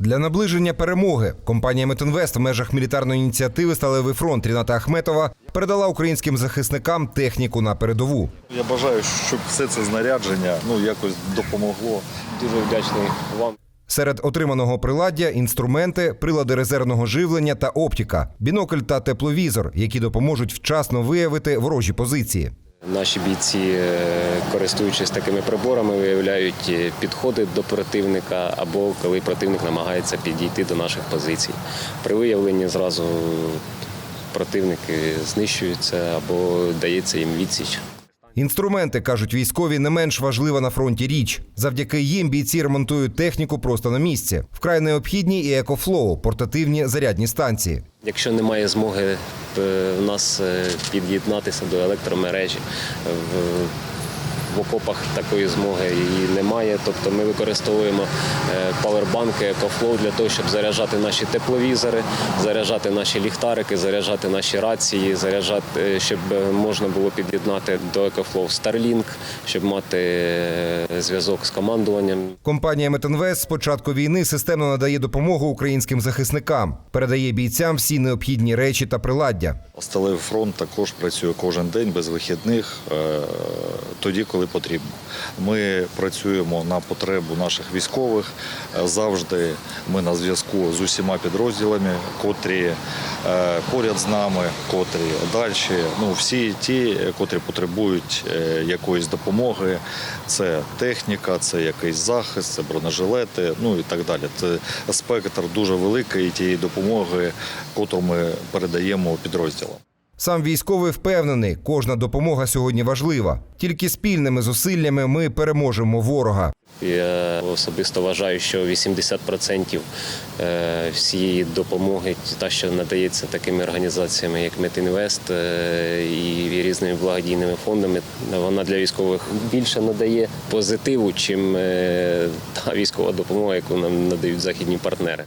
Для наближення перемоги компанія Метинвест в межах мілітарної ініціативи Сталевий фронт Ріната Ахметова передала українським захисникам техніку на передову. Я бажаю, щоб все це знарядження ну якось допомогло. Дуже вдячний вам. Серед отриманого приладдя інструменти, прилади резервного живлення та оптика, бінокль та тепловізор, які допоможуть вчасно виявити ворожі позиції. Наші бійці, е, користуючись такими приборами, виявляють е, підходи до противника або коли противник намагається підійти до наших позицій. При виявленні зразу противники знищуються або дається їм відсіч. Інструменти кажуть військові не менш важлива на фронті річ. Завдяки їм бійці ремонтують техніку просто на місці. Вкрай необхідні і екофлоу портативні зарядні станції. Якщо немає змоги е, в нас е, під'єднатися до електромережі, в, окопах такої змоги її немає. Тобто ми використовуємо е, павербанки EcoFlow для того, щоб заряджати наші тепловізори, заряджати наші ліхтарики, заряджати наші рації, заряджати, е, щоб можна було під'єднати до EcoFlow Starlink, щоб мати е, зв'язок з командуванням. Компанія Метинвест з початку війни системно надає допомогу українським захисникам, передає бійцям всі необхідні речі та приладдя. Сталевий фронт також працює кожен день без вихідних, е, тоді, коли потрібно. Ми працюємо на потребу наших військових. Е, Завжди ми на зв'язку з усіма підрозділами, котрі е, поряд з нами, котрі далі. Ну, всі ті, котрі потребують е, якоїсь допомоги. Це техніка, це якийсь захист, це бронежилети, ну і так далі. Це спектр дуже великий тієї допомоги, котру ми передаємо підрозділам. Сам військовий впевнений, кожна допомога сьогодні важлива. Тільки спільними зусиллями ми переможемо ворога. Я особисто вважаю, що 80% е, всієї допомоги, та що надається такими організаціями, як Метінвест е, і різними благодійними фондами, вона для військових більше надає позитиву, чим е, та військова допомога, яку нам надають західні партнери.